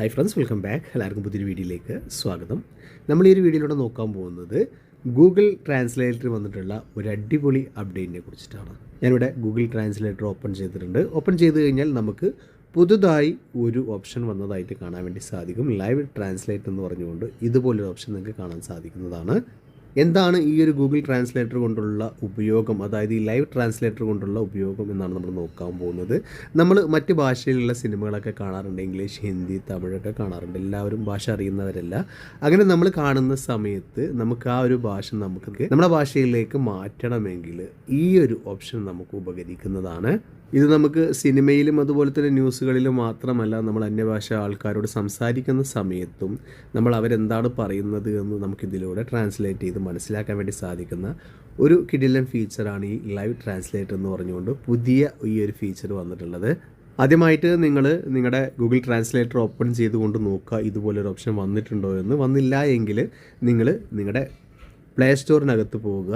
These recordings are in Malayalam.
ഹായ് ഫ്രണ്ട്സ് വെൽക്കം ബാക്ക് എല്ലാവർക്കും പുതിയൊരു വീഡിയോയിലേക്ക് സ്വാഗതം. നമ്മൾ ഈ ഒരു വീഡിയോയിലൂടെ നോക്കാൻ പോകുന്നത് ഗൂഗിൾ ട്രാൻസ്ലേറ്റർ വന്നിട്ടുള്ള ഒരു അടിപൊളി അപ്ഡേറ്റിനെ കുറിച്ചിട്ടാണ്. ഞാനിവിടെ ഗൂഗിൾ ട്രാൻസ്ലേറ്റർ ഓപ്പൺ ചെയ്തിട്ടുണ്ട്. ഓപ്പൺ ചെയ്ത് കഴിഞ്ഞാൽ നമുക്ക് പുതുതായി ഒരു ഓപ്ഷൻ വന്നതായിട്ട് കാണാൻ വേണ്ടി സാധിക്കും. ലൈവ് ട്രാൻസ്ലേറ്റ് എന്ന് പറഞ്ഞുകൊണ്ട് ഇതുപോലൊരു ഓപ്ഷൻ നിങ്ങൾക്ക് കാണാൻ സാധിക്കുന്നതാണ്. എന്താണ് ഈ ഒരു ഗൂഗിൾ ട്രാൻസ്ലേറ്റർ കൊണ്ടുള്ള ഉപയോഗം? അതായത് ഈ ലൈവ് ട്രാൻസ്ലേറ്റർ കൊണ്ടുള്ള ഉപയോഗം എന്നാണ് നമ്മൾ നോക്കാൻ പോകുന്നത്. നമ്മൾ മറ്റ് ഭാഷയിലുള്ള സിനിമകളൊക്കെ കാണാറുണ്ട്. ഇംഗ്ലീഷ് ഹിന്ദി തമിഴൊക്കെ കാണാറുണ്ട്. എല്ലാവരും ഭാഷ അറിയുന്നവരല്ല. അങ്ങനെ നമ്മൾ കാണുന്ന സമയത്ത് നമുക്ക് ആ ഒരു ഭാഷ നമുക്ക് നമ്മുടെ ഭാഷയിലേക്ക് മാറ്റണമെങ്കിൽ ഈ ഒരു ഓപ്ഷൻ നമുക്ക് ഉപകരിക്കുന്നതാണ് ഇത് നമുക്ക് സിനിമയിലും അതുപോലെ തന്നെ ന്യൂസുകളിലും മാത്രമല്ല നമ്മൾ അന്യഭാഷ ആൾക്കാരോട് സംസാരിക്കുന്ന സമയത്തും നമ്മൾ അവരെന്താണ് പറയുന്നത് എന്ന് നമുക്കിതിലൂടെ ട്രാൻസ്ലേറ്റ് ചെയ്ത് മനസ്സിലാക്കാൻ വേണ്ടി സാധിക്കുന്ന ഒരു കിഡിലൻ ഫീച്ചറാണ് ഈ ലൈവ് ട്രാൻസ്ലേറ്റ് എന്ന് പറഞ്ഞുകൊണ്ട് പുതിയ ഈ ഒരു ഫീച്ചർ വന്നിട്ടുള്ളത്. ആദ്യമായിട്ട് നിങ്ങൾ നിങ്ങളുടെ ഗൂഗിൾ ട്രാൻസ്ലേറ്റർ ഓപ്പൺ ചെയ്തുകൊണ്ട് നോക്കുക ഇതുപോലൊരു ഓപ്ഷൻ വന്നിട്ടുണ്ടോ എന്ന്. വന്നില്ല എങ്കിൽ നിങ്ങൾ നിങ്ങളുടെ പ്ലേ സ്റ്റോറിനകത്ത് പോവുക.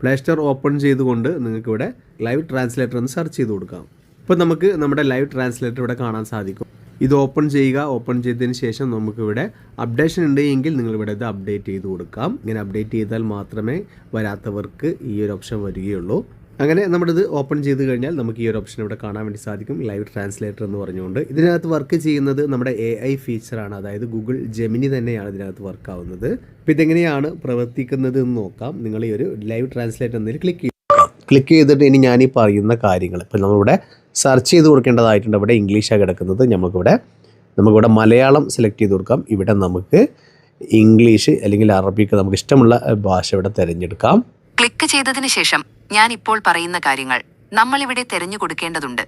പ്ലേ സ്റ്റോർ ഓപ്പൺ ചെയ്തുകൊണ്ട് നിങ്ങൾക്ക് ഇവിടെ ലൈവ് ട്രാൻസ്ലേറ്റർ എന്ന് സെർച്ച് ചെയ്ത് കൊടുക്കാം. ഇപ്പോൾ നമുക്ക് നമ്മുടെ ലൈവ് ട്രാൻസ്ലേറ്റർ ഇവിടെ കാണാൻ സാധിക്കും. ഇത് ഓപ്പൺ ചെയ്യുക ഓപ്പൺ ചെയ്തതിന് ശേഷം നമുക്കിവിടെ അപ്ഡേഷൻ ഉണ്ട് എങ്കിൽ നിങ്ങൾ ഇവിടെ ഇത് അപ്ഡേറ്റ് ചെയ്ത് കൊടുക്കാം. ഇങ്ങനെ അപ്ഡേറ്റ് ചെയ്താൽ മാത്രമേ വരാത്തവർക്ക് ഈ ഒരു ഓപ്ഷൻ വരികയുള്ളൂ. അങ്ങനെ നമ്മളിത് ഓപ്പൺ ചെയ്ത് കഴിഞ്ഞാൽ നമുക്ക് ഈ ഒരു ഓപ്ഷൻ ഇവിടെ കാണാൻ വേണ്ടി സാധിക്കും. ലൈവ് ട്രാൻസ്ലേറ്റർ എന്ന് പറഞ്ഞുകൊണ്ട്. ഇതിനകത്ത് വർക്ക് ചെയ്യുന്നത് നമ്മുടെ എ ഐ ഫീച്ചറാണ് അതായത് ഗൂഗിൾ ജെമിനി തന്നെയാണ് ഇതിനകത്ത് വർക്ക് ആവുന്നത്. അപ്പോൾ ഇതെങ്ങനെയാണ് പ്രവർത്തിക്കുന്നത് എന്ന് നോക്കാം. നിങ്ങൾ ഈ ഒരു ലൈവ് ട്രാൻസ്ലേറ്റർ എന്നതിൽ ക്ലിക്ക് ക്ലിക്ക് ചെയ്തിട്ട് ഇനി ഞാൻ ഈ പറയുന്ന കാര്യങ്ങൾ. ഇപ്പോൾ നമ്മളിവിടെ സെർച്ച് ചെയ്ത് കൊടുക്കേണ്ടതായിട്ടുണ്ട്. ഇവിടെ ഇംഗ്ലീഷാണ് കിടക്കുന്നത്. നമുക്കിവിടെ നമുക്കിവിടെ മലയാളം സെലക്ട് ചെയ്ത് കൊടുക്കാം. ഇവിടെ നമുക്ക് ഇംഗ്ലീഷ് അല്ലെങ്കിൽ അറബിക്ക് നമുക്ക് ഇഷ്ടമുള്ള ഭാഷ ഇവിടെ തിരഞ്ഞെടുക്കാം. ക്ലിക്ക് ചെയ്തതിന് ശേഷം ഞാൻ ഇപ്പോൾ പറയുന്ന കാര്യങ്ങൾ നമ്മളിവിടെ തെരഞ്ഞു കൊടുക്കേണ്ടതുണ്ട്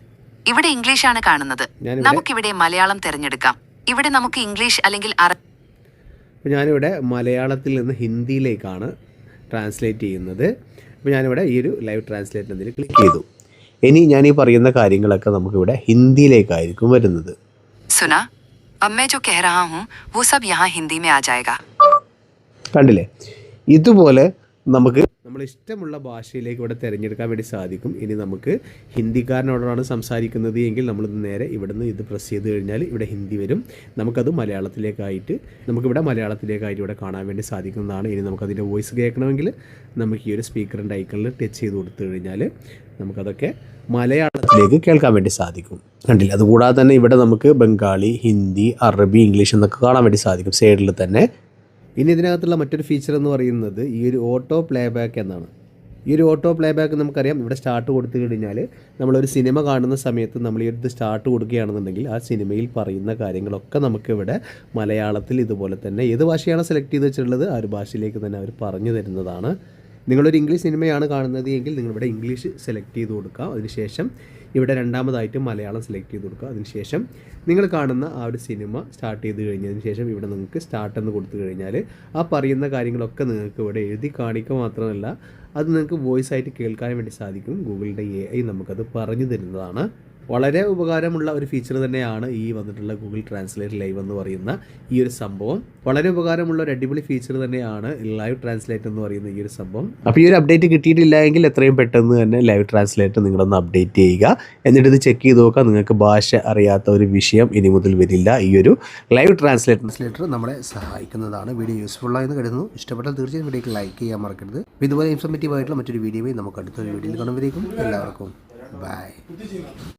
ഇവിടെ ഇംഗ്ലീഷ് ആണ് കാണുന്നത് നമുക്കിവിടെ മലയാളം തിരഞ്ഞെടുക്കാം. ഇവിടെ നമുക്ക് ഇംഗ്ലീഷ് അല്ലെങ്കിൽ അപ്പോൾ ഞാനിവിടെ മലയാളത്തിൽ നിന്ന് ഹിന്ദിയിലേക്കാണ് ട്രാൻസ്ലേറ്റ് ചെയ്യുന്നത്. അപ്പോൾ ഞാനിവിടെ ഈ ഒരു ലൈവ് ട്രാൻസ്ലേറ്റ് എന്തെങ്കിലും ക്ലിക്ക് ചെയ്തു. ഇനി ഞാൻ ഈ പറയുന്ന കാര്യങ്ങളൊക്കെ നമുക്കിവിടെ ഹിന്ദിയിലേക്കായിരിക്കും വരുന്നത്. സുന അമ്മേ ജോ കഹ രഹാ ഹൂ വോ സബ് യഹാ ഹിന്ദി മേ ആ ജായേഗാ. കണ്ടില്ലേ? ഇതുപോലെ നമുക്ക് നമ്മൾ ഇഷ്ടമുള്ള ഭാഷയിലേക്ക് ഇവിടെ തിരഞ്ഞെടുക്കാൻ വേണ്ടി സാധിക്കും. ഇനി നമുക്ക് ഹിന്ദിക്കാരനോടാണ് സംസാരിക്കുന്നത് എങ്കിൽ നമ്മൾ നേരെ ഇവിടുന്ന് ഇത് പ്രസ് ചെയ്ത് കഴിഞ്ഞാൽ ഇവിടെ ഹിന്ദി വരും. നമുക്കത് മലയാളത്തിലേക്കായിട്ട് നമുക്കിവിടെ മലയാളത്തിലേക്കായിട്ട് ഇവിടെ കാണാൻ വേണ്ടി സാധിക്കുന്നതാണ്. ഇനി നമുക്കതിന്റെ വോയിസ് കേൾക്കണമെങ്കിൽ നമുക്ക് ഈ ഒരു സ്പീക്കറിന്റെ ഐക്കണിൽ ടച്ച് ചെയ്ത് കൊടുത്തു കഴിഞ്ഞാൽ നമുക്കതൊക്കെ മലയാളത്തിലേക്ക് കേൾക്കാൻ വേണ്ടി സാധിക്കും. കണ്ടില്ല? അതുകൂടാതെ തന്നെ ഇവിടെ നമുക്ക് ബംഗാളി ഹിന്ദി അറബി ഇംഗ്ലീഷ് എന്നൊക്കെ കാണാൻ വേണ്ടി സാധിക്കും. സൈഡിൽ തന്നെ ഇനി ഇതിനകത്തുള്ള മറ്റൊരു ഫീച്ചർ എന്ന് പറയുന്നത് ഈ ഒരു ഓട്ടോ പ്ലേബാക്ക് എന്നാണ്. ഈ ഒരു ഓട്ടോ പ്ലേബാക്ക് നമുക്കറിയാം. ഇവിടെ സ്റ്റാർട്ട് കൊടുത്തു കഴിഞ്ഞാൽ നമ്മളൊരു സിനിമ കാണുന്ന സമയത്ത് നമ്മൾ ഈ ഒരു സ്റ്റാർട്ട് കൊടുക്കുകയാണെന്നുണ്ടെങ്കിൽ ആ സിനിമയിൽ പറയുന്ന കാര്യങ്ങളൊക്കെ നമുക്കിവിടെ മലയാളത്തിൽ ഇതുപോലെ തന്നെ ഏത് ഭാഷയാണ് സെലക്ട് ചെയ്ത് വെച്ചിട്ടുള്ളത് ആ ഒരു ഭാഷയിലേക്ക് തന്നെ അവർ പറഞ്ഞു തരുന്നതാണ്. നിങ്ങളൊരു ഇംഗ്ലീഷ് സിനിമയാണ് കാണുന്നത് എങ്കിൽ നിങ്ങളിവിടെ ഇംഗ്ലീഷ് സെലക്ട് ചെയ്ത് കൊടുക്കുക. അതിനുശേഷം ഇവിടെ രണ്ടാമതായിട്ട് മലയാളം സെലക്ട് ചെയ്ത് കൊടുക്കുക. അതിനുശേഷം നിങ്ങൾ കാണുന്ന ആ ഒരു സിനിമ സ്റ്റാർട്ട് ചെയ്ത് കഴിഞ്ഞതിന് ശേഷം ഇവിടെ നിങ്ങൾക്ക് സ്റ്റാർട്ട് എന്ന് കൊടുത്തു കഴിഞ്ഞാൽ ആ പറയുന്ന കാര്യങ്ങളൊക്കെ നിങ്ങൾക്ക് ഇവിടെ എഴുതി കാണിക്കുക മാത്രമല്ല അത് നിങ്ങൾക്ക് വോയിസ് ആയിട്ട് കേൾക്കാൻ വേണ്ടി സാധിക്കും. ഗൂഗിളിന്റെ എ ഐ നമുക്കത് പറഞ്ഞു തരുന്നതാണ്. വളരെ ഉപകാരമുള്ള ഒരു ഫീച്ചർ തന്നെയാണ് ഈ വന്നിട്ടുള്ള ഗൂഗിൾ ട്രാൻസ്ലേറ്റ് ലൈവ് എന്ന് പറയുന്ന ഈ ഒരു സംഭവം. വളരെ ഉപകാരമുള്ള ഒരു അടിപൊളി ഫീച്ചർ തന്നെയാണ് ലൈവ് ട്രാൻസ്ലേറ്റ് എന്ന് പറയുന്ന ഈ ഒരു സംഭവം. അപ്പോൾ ഈ ഒരു അപ്ഡേറ്റ് കിട്ടിയിട്ടില്ല എങ്കിൽ എത്രയും പെട്ടെന്ന് തന്നെ ലൈവ് ട്രാൻസ്ലേറ്റ് നിങ്ങളൊന്ന് അപ്ഡേറ്റ് ചെയ്യുക. എന്നിട്ട് ഇത് ചെക്ക് ചെയ്ത് നോക്കുക. നിങ്ങൾക്ക് ഭാഷ അറിയാത്ത ഒരു വിഷയം ഇനി മുതൽ വരില്ല. ഈ ഒരു ലൈവ് ട്രാൻസ്ലേറ്റ് ട്രാൻസ്ലേറ്റർ നമ്മളെ സഹായിക്കുന്നതാണ്. വീഡിയോ യൂസ്ഫുൾ ആയെന്ന് കരുതുന്നു. ഇഷ്ടപ്പെട്ടാൽ തീർച്ചയായും വീഡിയോക്ക് ലൈക്ക് ചെയ്യാൻ മറക്കരുത്. ഇതുപോലെ ഇൻഫോർമേറ്റീവ് ആയിട്ടുള്ള മറ്റൊരു വീഡിയോയും നമുക്ക് അടുത്തൊരു വീഡിയോയിൽ കാണുമ്പോഴേക്കും എല്ലാവർക്കും ബൈ